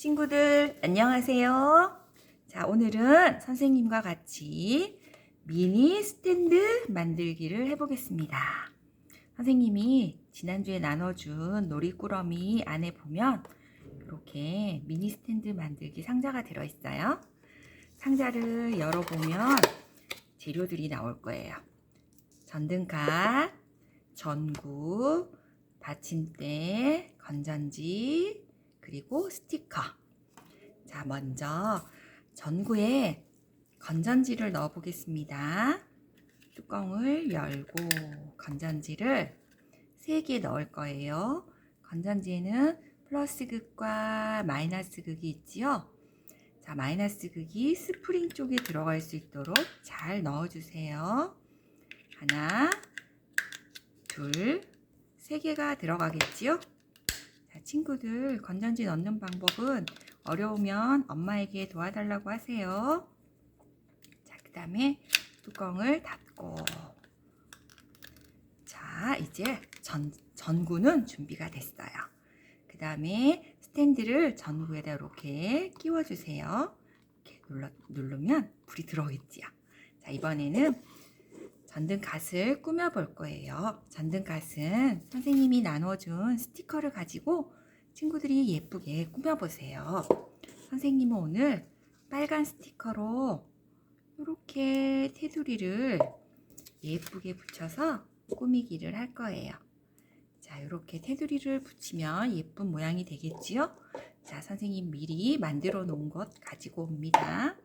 친구들 안녕하세요. 자, 오늘은 선생님과 같이 미니 스탠드 만들기를 해보겠습니다. 선생님이 지난주에 나눠준 놀이꾸러미 안에 보면 이렇게 미니 스탠드 만들기 상자가 들어있어요. 상자를 열어보면 재료들이 나올 거예요. 전등갓, 전구, 받침대, 건전지, 그리고 스티커. 자, 먼저 전구에 건전지를 넣어 보겠습니다. 뚜껑을 열고 건전지를 3개 넣을 거예요. 건전지에는 플러스 극과 마이너스 극이 있지요. 자, 마이너스 극이 스프링 쪽에 들어갈 수 있도록 잘 넣어 주세요. 하나, 둘, 세 개가 들어가겠지요? 자, 친구들 건전지 넣는 방법은 어려우면 엄마에게 도와달라고 하세요. 자, 그 다음에 뚜껑을 닫고 자, 이제 전, 전구는 준비가 됐어요. 그 다음에 스탠드를 전구에다 이렇게 끼워주세요. 이렇게 눌러, 누르면 불이 들어오겠지요. 자, 이번에는 전등갓을 꾸며볼 거예요. 전등갓은 선생님이 나눠준 스티커를 가지고 친구들이 예쁘게 꾸며보세요. 선생님은 오늘 빨간 스티커로 이렇게 테두리를 예쁘게 붙여서 꾸미기를 할 거예요. 자, 이렇게 테두리를 붙이면 예쁜 모양이 되겠지요? 자, 선생님 미리 만들어 놓은 것 가지고 옵니다.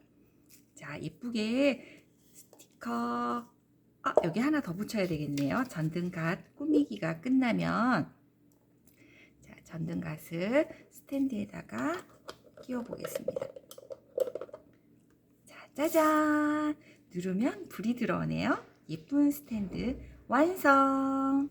자, 예쁘게 스티커 아, 여기 하나 더 붙여야 되겠네요. 전등갓 꾸미기가 끝나면 자, 전등갓을 스탠드에다가 끼워 보겠습니다. 자, 짜잔! 누르면 불이 들어오네요. 예쁜 스탠드 완성!